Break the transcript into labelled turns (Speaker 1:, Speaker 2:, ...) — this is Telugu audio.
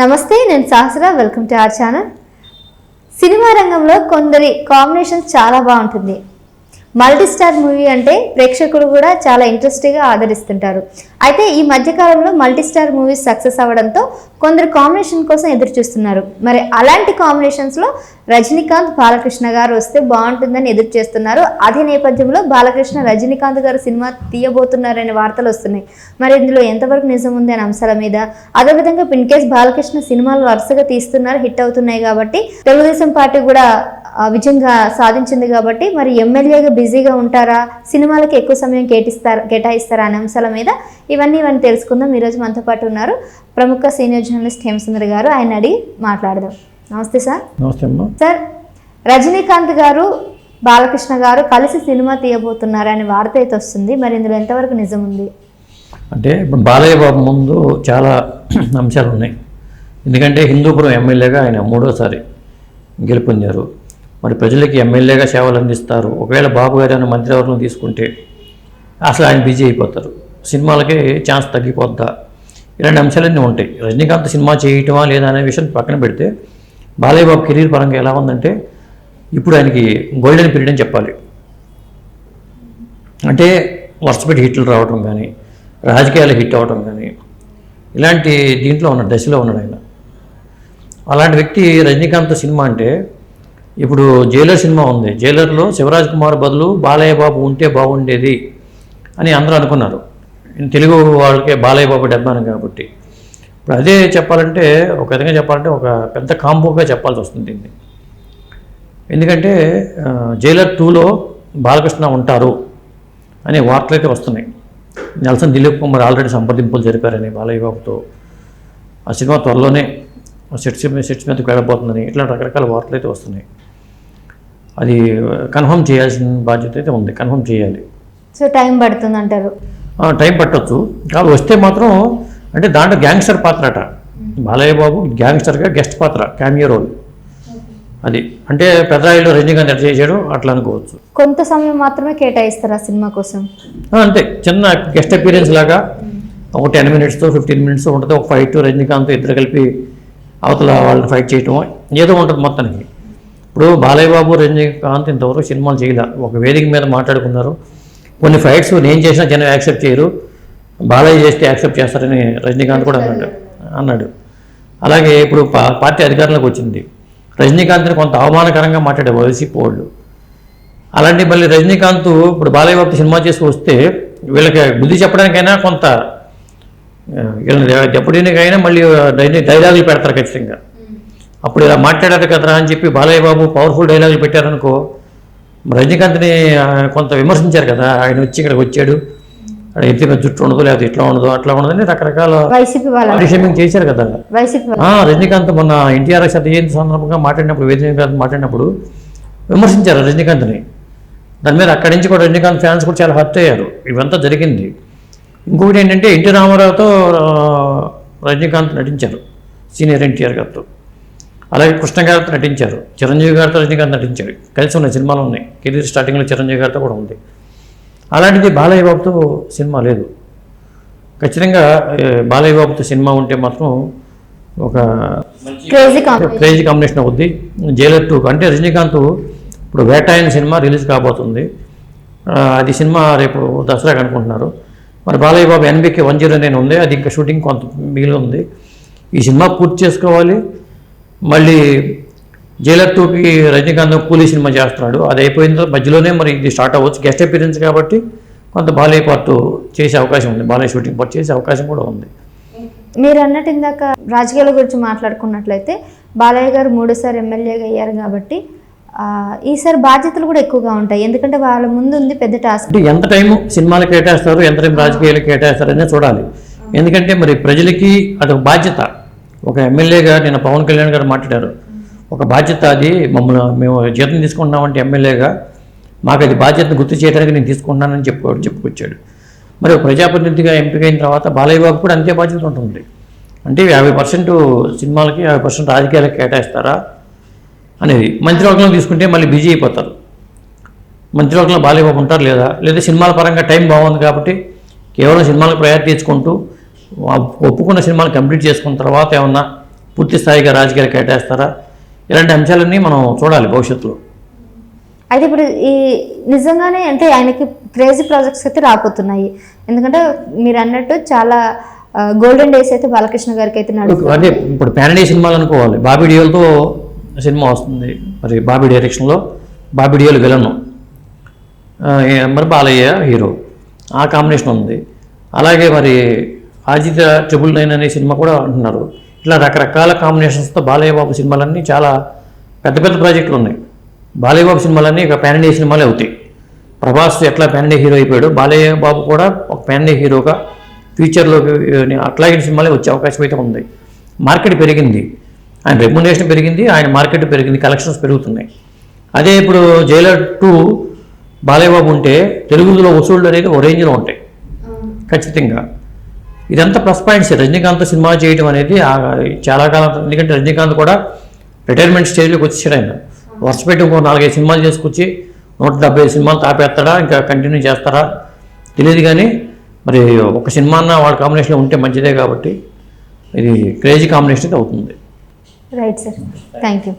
Speaker 1: నమస్తే నేను సాహసరా welcome to our channel. Cinema రంగంలో కొందరి కాంబినేషన్స్ చాలా బాగుంటుంది. మల్టీ స్టార్ మూవీ అంటే ప్రేక్షకులు కూడా చాలా ఇంట్రెస్ట్గా ఆదరిస్తుంటారు. అయితే ఈ మధ్యకాలంలో మల్టీ స్టార్ మూవీస్ సక్సెస్ అవ్వడంతో కొందరు కాంబినేషన్ కోసం ఎదురు చూస్తున్నారు మరి అలాంటి కాంబినేషన్స్లో రజనీకాంత్ బాలకృష్ణ గారు వస్తే బాగుంటుందని ఎదురు చేస్తున్నారు. అదే నేపథ్యంలో బాలకృష్ణ రజనీకాంత్ గారు సినిమా తీయబోతున్నారనే వార్తలు వస్తున్నాయి. మరి ఇందులో ఎంతవరకు నిజం ఉంది అనే అంశాల మీద అదేవిధంగా పిన్ కేస్ బాలకృష్ణ సినిమాలు వరుసగా తీస్తున్నారు హిట్ అవుతున్నాయి కాబట్టి తెలుగుదేశం పార్టీ కూడా విజయంగా సాధించింది కాబట్టి మరి ఎమ్మెల్యేగా బిజీగా ఉంటారా? సినిమాలకి ఎక్కువ సమయం కేటిస్తారా కేటాయిస్తారా అనే అంశాల మీద ఇవన్నీ ఇవన్నీ తెలుసుకుందాం. ఈరోజు మనతో పాటు ఉన్నారు ప్రముఖ సీనియర్ జర్నలిస్ట్ హేమసుందర్ గారు. ఆయన అడిగి మాట్లాడదాం. నమస్తే సార్.
Speaker 2: నమస్తే
Speaker 1: సార్ రజనీకాంత్ గారు బాలకృష్ణ గారు కలిసి సినిమా తీయబోతున్నారు అనే వార్త అయితే వస్తుంది. మరి ఇందులో ఎంతవరకు నిజం ఉంది?
Speaker 2: అంటే ఇప్పుడు బాలయ్య బాబు ముందు చాలా అంశాలు ఉన్నాయి. ఎందుకంటే హిందూపురం ఎమ్మెల్యేగా ఆయన మూడోసారి గెలుపొందారు. మరి ప్రజలకి ఎమ్మెల్యేగా సేవలు అందిస్తారు. ఒకవేళ బాబు గారు ఏమైనా మంత్రివర్గం తీసుకుంటే అసలు ఆయన బిజీ అయిపోతారు. సినిమాలకే ఛాన్స్ తగ్గిపోద్దా? ఇలాంటి అంశాలన్నీ ఉంటాయి. రజనీకాంత్ సినిమా చేయటమా లేదా అనే విషయం పక్కన పెడితే బాలయ్య బాబు కెరీర్ పరంగా ఎలా ఉందంటే ఇప్పుడు ఆయనకి గోల్డెన్ పీరియడ్ అని చెప్పాలి. అంటే వర్షపెట్టి హిట్లు రావడం కానీ రాజకీయాలు హిట్ అవ్వడం కానీ ఇలాంటి దీంట్లో ఉన్నాడు దశలో ఉన్నాడు ఆయన. అలాంటి వ్యక్తి రజనీకాంత్ సినిమా అంటే ఇప్పుడు జైలర్ సినిమా ఉంది. జైలర్లో శివరాజ్ కుమార్ బదులు బాలయ్య బాబు ఉంటే బాగుండేది అని అందరూ అనుకున్నారు. తెలుగు వాళ్ళకే బాలయ్య బాబు డబ్బాను కాబట్టి. ఇప్పుడు అదే చెప్పాలంటే ఒక విధంగా చెప్పాలంటే ఒక పెద్ద కాంబోగా చెప్పాల్సి వస్తుంది దీన్ని. ఎందుకంటే జైలర్ టూలో బాలకృష్ణ ఉంటారు అనే వార్తలు అయితే వస్తున్నాయి. నెల్సన్ దిలీప్ కుమార్ ఆల్రెడీ సంప్రదింపులు జరిపారని బాలయ్య బాబుతో. ఆ సినిమా త్వరలోనే సెట్స్ సెట్స్ మీదకి వెళ్ళబోతుందని ఇట్లా రకరకాల వార్తలు అయితే వస్తున్నాయి. అది కన్ఫర్మ్ చేయాల్సిన బాధ్యత అయితే ఉంది కన్ఫర్మ్ చేయాలి.
Speaker 1: సో టైం పడుతుంది అంటారు
Speaker 2: టైం పట్టొచ్చు. కాదు వస్తే మాత్రం అంటే దాంట్లో గ్యాంగ్స్టర్ పాత్ర అట బాలయ్య బాబు గ్యాంగ్స్టర్గా గెస్ట్ పాత్ర క్యామియో రోల్. అది అంటే పెద్దరాయిలో రజనీకాంత్ ఎట్లా చేశాడు అట్లా అనుకోవచ్చు.
Speaker 1: కొంత సమయం మాత్రమే కేటాయిస్తారు ఆ సినిమా కోసం?
Speaker 2: అంతే. చిన్న గెస్ట్ అపీరెన్స్ లాగా ఒక టెన్ మినిట్స్ ఫిఫ్టీన్ మినిట్స్ ఉంటుంది. ఒక ఫైట్ రజనీకాంత్ ఇద్దరు కలిపి అవతల వాళ్ళని ఫైట్ చేయటం ఏదో ఉంటుంది మొత్తానికి. ఇప్పుడు బాలయ్య బాబు రజనీకాంత్ ఇంతవరకు సినిమాలు చేయలే. ఒక వేదిక మీద మాట్లాడుకున్నారు. కొన్ని ఫైట్స్ నేను చేసినా జనం యాక్సెప్ట్ చేయరు. బాలయ్య చేస్తే యాక్సెప్ట్ చేస్తారని రజనీకాంత్ కూడా అన్నాడు. అన్నాడు. అలాగే ఇప్పుడు పార్టీ అధికారంలోకి వచ్చింది. రజనీకాంత్ని కొంత అవమానకరంగా మాట్లాడే వైసీపీ వాళ్ళు. అలాంటి మళ్ళీ రజనీకాంత్ ఇప్పుడు బాలయ్య బాబు సినిమా చేసి వస్తే వీళ్ళకి బుద్ధి చెప్పడానికైనా కొంత వీళ్ళని చెప్పడానికైనా మళ్ళీ డైలాగులు పెడతారు ఖచ్చితంగా. అప్పుడు ఇలా మాట్లాడారు కదరా అని చెప్పి బాలయ్య బాబు పవర్ఫుల్ డైలాగులు పెట్టారనుకో రజనీకాంత్ని కొంత విమర్శించారు కదా ఆయన వచ్చి ఇక్కడికి వచ్చాడు. అక్కడ ఎత్తి మీద జుట్టు ఉండదు లేదా ఇట్లా ఉండదు అట్లా ఉండదని రకరకాల
Speaker 1: వైసీపీ వాళ్ళ
Speaker 2: పారిశ్రమిక చేశారు కదా. రజనీకాంత్ మొన్న ఎన్టీఆర్ శత జయంతి సందర్భంగా మాట్లాడినప్పుడు రజనీకాంత్ మాట్లాడినప్పుడు విమర్శించారు రజనీకాంత్ని. దాని మీద అక్కడి నుంచి కూడా రజనీకాంత్ ఫ్యాన్స్ కూడా చాలా హర్ట్ అయ్యారు. ఇవంతా జరిగింది. ఇంకొకటి ఏంటంటే ఎన్టీ రామారావుతో రజనీకాంత్ నటించారు సీనియర్ ఎన్టీఆర్ గారితో. అలాగే కృష్ణ గారితో నటించారు. చిరంజీవి గారితో రజనీకాంత్ నటించారు. కలిసి ఉన్నాయి సినిమాలు ఉన్నాయి. కెరీర్ స్టార్టింగ్లో చిరంజీవి గారితో కూడా ఉంది. అలాంటిది బాలయ్య బాబుతో సినిమా లేదు. ఖచ్చితంగా బాలయ్య బాబుతో సినిమా ఉంటే మాత్రం ఒక
Speaker 1: క్రేజీ కాంబినేషన్.
Speaker 2: క్రేజీ కాంబినేషన్ అవుద్ది. జైలర్ టూ అంటే రజనీకాంత్ ఇప్పుడు వేటాయన సినిమా రిలీజ్ కాబోతుంది. ఆ, అది సినిమా రేపు దసరాకి అనుకుంటున్నారు. మరి Balayya Babu NBK one zero nine ఉంది. అది ఇంకా షూటింగ్ కొంత మిగిలి ఉంది. ఈ సినిమా పూర్తి చేసుకోవాలి. మళ్ళీ జైలర్ టూకి రజనీకాంత్ కూలీ సినిమా చేస్తున్నాడు. అది అయిపోయిన తర్వాత మధ్యలోనే మరి ఇది స్టార్ట్ అవ్వచ్చు. గెస్ట్ అపీరెన్స్ కాబట్టి కొంత బాలయ్య పార్ట్ చేసే అవకాశం ఉంది. బాలయ్య షూటింగ్ పార్ట్ చేసే అవకాశం కూడా ఉంది.
Speaker 1: మీరు అన్నట్టు ఇందాక రాజకీయాల గురించి మాట్లాడుకున్నట్లయితే బాలయ్య గారు మూడోసారి ఎమ్మెల్యేగా అయ్యారు కాబట్టి ఈసారి బాధ్యతలు కూడా ఎక్కువగా ఉంటాయి. ఎందుకంటే వాళ్ళ ముందు ఉంది పెద్ద టాస్క్.
Speaker 2: ఎంత టైం సినిమాలు కేటాయిస్తారు ఎంత టైం రాజకీయాలు కేటాయిస్తారు అనేది చూడాలి. ఎందుకంటే మరి ప్రజలకి అది ఒక బాధ్యత. ఒక ఎమ్మెల్యేగా నేను పవన్ కళ్యాణ్ గారు మాట్లాడారు. ఒక బాధ్యత అది మమ్మల్ని మేము జీతం తీసుకుంటున్నామంటే ఎమ్మెల్యేగా మాకు అది బాధ్యతను గుర్తు చేయడానికి నేను తీసుకుంటున్నానని చెప్పు చెప్పుకొచ్చాడు. మరి ఒక ప్రజాప్రతినిధిగా ఎంపికైన తర్వాత బాలయ్య బాబు కూడా అంతే బాధ్యత ఉంటుంది. అంటే యాభై పర్సెంట్ సినిమాలకి యాభై పర్సెంట్ రాజకీయాలకు కేటాయిస్తారా అనేది. మంత్రివర్గంలో తీసుకుంటే మళ్ళీ బిజీ అయిపోతారు. మంత్రివర్గంలో బాలయ్యబాబు ఉంటారు లేదా? లేదా సినిమాల పరంగా టైం బాగుంది కాబట్టి కేవలం సినిమాలకు ప్రయారిటీ ఇచ్చుకుంటూ ఒప్పుకున్న సినిమాలు కంప్లీట్ చేసుకున్న తర్వాత ఏమన్నా పూర్తి స్థాయిగా రాజకీయాలు కేటాయిస్తారా? ఇలాంటి అంశాలన్నీ మనం చూడాలి భవిష్యత్తులో.
Speaker 1: అయితే ఇప్పుడు ఈ నిజంగానే అంటే ఆయనకి క్రేజీ ప్రాజెక్ట్స్ అయితే రాబోతున్నాయి. ఎందుకంటే మీరు అన్నట్టు చాలా గోల్డెన్ డేస్ అయితే బాలకృష్ణ గారికి అయితే నడుస్తుంది.
Speaker 2: అదే ఇప్పుడు ప్యానడీ సినిమాలు అనుకోవాలి. బాబీ డియోల్తో సినిమా వస్తుంది. మరి బాబీ డైరెక్షన్లో బాబీ డియోల్ విలను మరి బాలయ్య హీరో. ఆ కాంబినేషన్ ఉంది. అలాగే మరి ఆజిత ట్రిపుల్ నైన్ అనే సినిమా కూడా అంటున్నారు. ఇట్లా రకరకాల కాంబినేషన్స్తో బాలయ్య బాబు సినిమాలన్నీ చాలా పెద్ద పెద్ద ప్రాజెక్టులు ఉన్నాయి. బాలయ్య బాబు సినిమాలన్నీ ఇక ప్యానడీ సినిమాలే అవుతాయి. ప్రభాస్ ఎట్లా ప్యానడీ హీరో అయిపోయాడు బాలయ్య బాబు కూడా ఒక ప్యానడీ హీరోగా ఫ్యూచర్లోకి అట్లాగే సినిమాలే వచ్చే అవకాశం అయితే ఉంది. మార్కెట్ పెరిగింది. ఆయన రెమ్యునేషన్ పెరిగింది ఆయన మార్కెట్ పెరిగింది కలెక్షన్స్ పెరుగుతున్నాయి. అదే ఇప్పుడు జైలర్ టూ బాలయ్య బాబు ఉంటే తెలుగులో వసూళ్ళు అనేది ఓ రేంజ్లో ఉంటాయి. ఖచ్చితంగా. ఇదంతా ప్లస్ పాయింట్స్ రజనీకాంత్ సినిమా చేయడం అనేది చాలా కాలం ఎందుకంటే రజనీకాంత్ కూడా రిటైర్మెంట్ స్టేజ్లోకి వచ్చేసాడు ఆయన. వరుస పెట్టి ఇంకో నాలుగైదు సినిమాలు చేసుకొచ్చి నూట డెబ్బై ఐదు సినిమాలు తాపేస్తాడా ఇంకా కంటిన్యూ చేస్తారా? తెలియదు కానీ మరి ఒక సినిమా అన్న వాళ్ళ కాంబినేషన్లో ఉంటే మంచిదే కాబట్టి ఇది క్రేజీ కాంబినేషన్ అవుతుంది.
Speaker 1: Right sir. Thank you